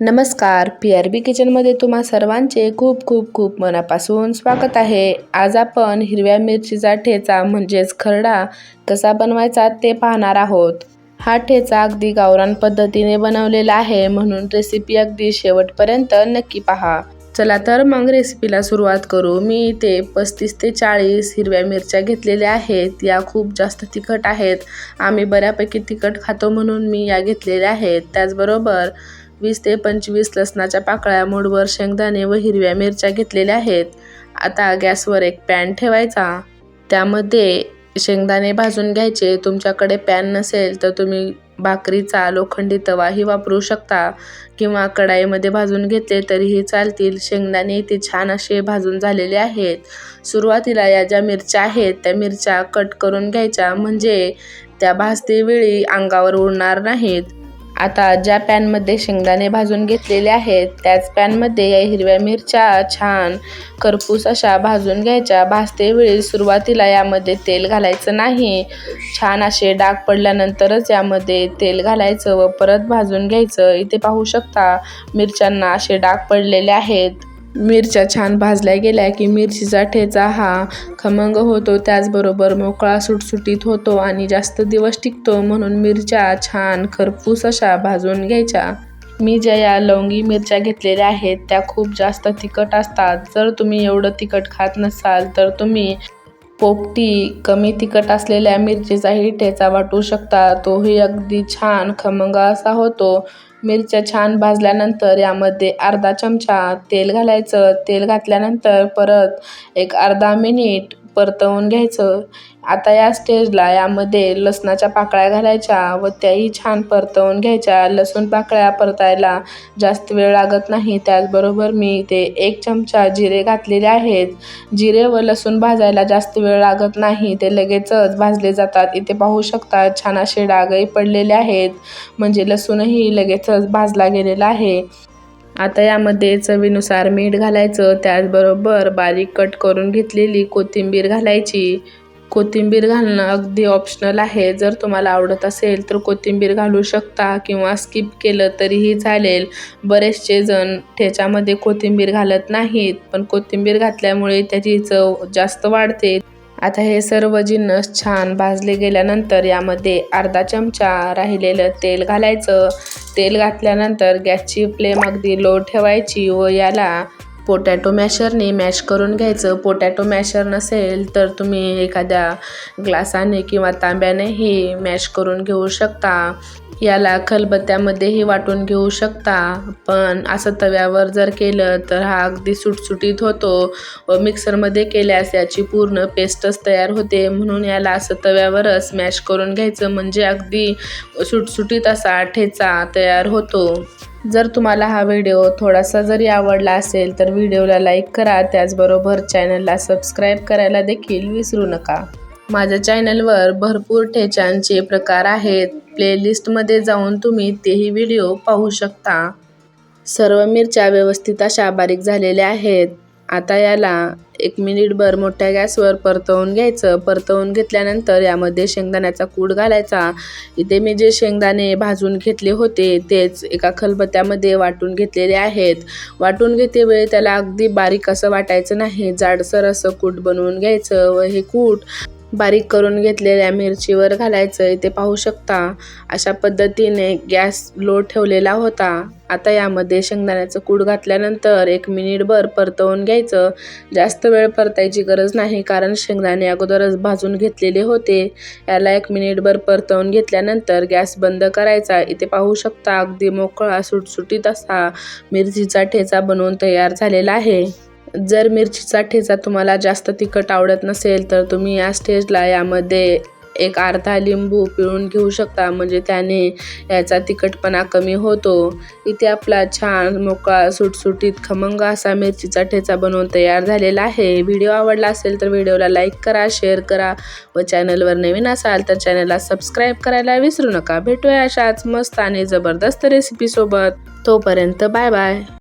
नमस्कार. P R B किचनमध्ये तुम्हा सर्वांचे खूप खूप खूप मनापासून स्वागत आहे. आज आपण हिरव्या मिरचीचा ठेचा म्हणजेच खरडा कसा बनवायचा ते पाहणार आहोत. हा ठेचा अगदी गावरान पद्धतीने बनवलेला आहे म्हणून रेसिपी अगदी शेवटपर्यंत नक्की पहा. चला तर मग रेसिपीला सुरुवात करू. मी इथे पस्तीस ते चाळीस हिरव्या मिरच्या घेतलेल्या आहेत. या खूप जास्त तिखट आहेत. आम्ही बऱ्यापैकी तिखट खातो म्हणून मी या घेतलेल्या आहेत. त्याचबरोबर वीस ते पंचवीस लसणाच्या पाकळ्या मूठभर शेंगदाणे व हिरव्या मिरच्या घेतलेल्या आहेत. आता गॅसवर एक पॅन ठेवायचा. त्यामध्ये शेंगदाणे भाजून घ्यायचे. तुमच्याकडे पॅन नसेल तर तुम्ही भाकरीचा लोखंडी तवाही वापरू शकता किंवा कढाईमध्ये भाजून घेतले तरीही चालतील. शेंगदाणे इथे छान असे भाजून झालेले आहेत. सुरुवातीला या ज्या मिरच्या आहेत त्या मिरच्या कट करून घ्यायच्या. म्हणजे त्या भाजते वेळी अंगावर उडणार नाहीत. आता ज्या पॅनमध्ये शेंगदाणे भाजून घेतलेले आहेत त्याच पॅनमध्ये या हिरव्या मिरच्या छान करपूस अशा भाजून घ्यायच्या. भाजते वेळी सुरुवातीला यामध्ये तेल घालायचं नाही. छान असे डाग पडल्यानंतरच यामध्ये तेल घालायचं व परत भाजून घ्यायचं. इथे पाहू शकता मिरच्यांना असे डाग पडलेले आहेत. मिरच्या छान भाजल्या गेल्या की मिरचीचा ठेचा हा खमंग होतो त्याचबरोबर मोकळा सुटसुटीत होतो आणि जास्त दिवस टिकतो म्हणून मिरच्या छान खरपूस अशा भाजून घ्यायच्या. मी ज्या या लवंगी मिरच्या घेतलेल्या आहेत त्या खूप जास्त तिखट असतात. जर तुम्ही एवढं तिखट खात नसाल तर तुम्ही पोपटी कमी तिखट असलेल्या मिरचीचाही ठेचा वाटू शकता. तोही अगदी छान खमंग असा होतो. मिरच्या छान भाजल्यानंतर यामध्ये अर्धा चमचा तेल घालायचं. तेल घातल्यानंतर परत एक अर्धा मिनिट परतवून घ्यायचं. आता या स्टेजला यामध्ये लसणाच्या पाकळ्या घालायच्या व त्याही छान परतवून घ्यायच्या. लसूण पाकळ्या परतायला जास्त वेळ लागत नाही. त्याचबरोबर मी ते एक चमचा जिरे घातलेले आहेत. जिरे व लसूण भाजायला जास्त वेळ लागत नाही. ते लगेचच भाजले जातात. इथे पाहू शकता छान असे डागही पडलेले आहेत. म्हणजे लसूणही लगेचच भाजला गेलेला आहे. आता यामध्ये चवीनुसार मीठ घालायचं त्याचबरोबर बारीक कट करून घेतलेली कोथिंबीर घालायची. कोथिंबीर घालणं अगदी ऑप्शनल आहे. जर तुम्हाला आवडत असेल तर कोथिंबीर घालू शकता किंवा स्किप केलं तरीही चालेल. बरेचसे जण ठेच्यामध्ये कोथिंबीर घालत नाहीत पण कोथिंबीर घातल्यामुळे त्याची चव जास्त वाढते. आता हे सर्व जिन्नस छान भाजले गेल्यानंतर यामध्ये अर्धा चमचा राहिलेलं तेल घालायचं. तेल घातल्यानंतर गॅसची फ्लेम अगदी लो ठेवायची व याला पोटॅटो मॅशरने मॅश करून घ्यायचं. पोटॅटो मॅशर नसेल तर तुम्ही एखाद्या ग्लासाने किंवा तांब्यानेही मॅश करून घेऊ शकता. याला खलबत्त्यामध्येही वाटून घेऊ शकता. पण असं तव्यावर जर केलं तर हा अगदी सुटसुटीत होतो व मिक्सरमध्ये केल्यास याची पूर्ण पेस्टच तयार होते. म्हणून याला असं तव्यावरच मॅश करून घ्यायचं म्हणजे अगदी सुटसुटीत असा ठेचा तयार होतो. जर तुम्हाला हा व्हिडिओ थोडासा जरी आवडला असेल तर व्हिडिओला लाईक करा. त्याचबरोबर चॅनलला सबस्क्राईब करायला देखील विसरू नका. माझ्या चॅनलवर भरपूर ठेच्यांचे प्रकार आहेत. प्लेलिस्टमध्ये जाऊन तुम्ही तेही व्हिडिओ पाहू शकता. सर्व मिरच्या व्यवस्थित अशा बारीक झालेल्या आहेत. आता याला एक मिनिटभर मोठ्या गॅसवर परतवून घ्यायचं. परतवून घेतल्यानंतर यामध्ये शेंगदाण्याचा कूड घालायचा. इथे मी जे शेंगदाणे भाजून घेतले होते तेच एका खलबत्त्यामध्ये वाटून घेतलेले आहेत. वाटून घेते वेळी त्याला अगदी बारीक असं वाटायचं नाही. जाडसर असं कूट बनवून घ्यायचं व हे कूट बारीक करून घेतलेल्या मिरचीवर घालायचं इथे पाहू शकता. अशा पद्धतीने गॅस लो ठेवलेला होता. आता यामध्ये शेंगदाण्याचं कूड घातल्यानंतर एक मिनिटभर परतवून घ्यायचं. जास्त वेळ परतायची गरज नाही कारण शेंगदाणे अगोदरच भाजून घेतलेले होते. याला एक मिनिटभर परतवून घेतल्यानंतर गॅस बंद करायचा. इथे पाहू शकता अगदी मोकळा सुटसुटीत असा मिरचीचा ठेचा बनवून तयार झालेला आहे. जर मिरचीचा ठेचा तुम्हाला जास्त तिखट आवडत नसेल तर तुम्ही या स्टेजला यामध्ये एक अर्धा लिंबू पिळून घेऊ शकता. म्हणजे त्याने याचा तिखटपणा कमी होतो. इथे आपला छान मोकळा सुटसुटीत खमंग असा मिरचीचा ठेचा बनवून तयार झालेला आहे. व्हिडिओ आवडला असेल तर व्हिडिओला लाईक करा शेअर करा व चॅनलवर नवीन असाल तर चॅनलला सबस्क्राईब करायला विसरू नका. भेटूया अशाच मस्त आणि जबरदस्त रेसिपीसोबत तोपर्यंत बाय बाय.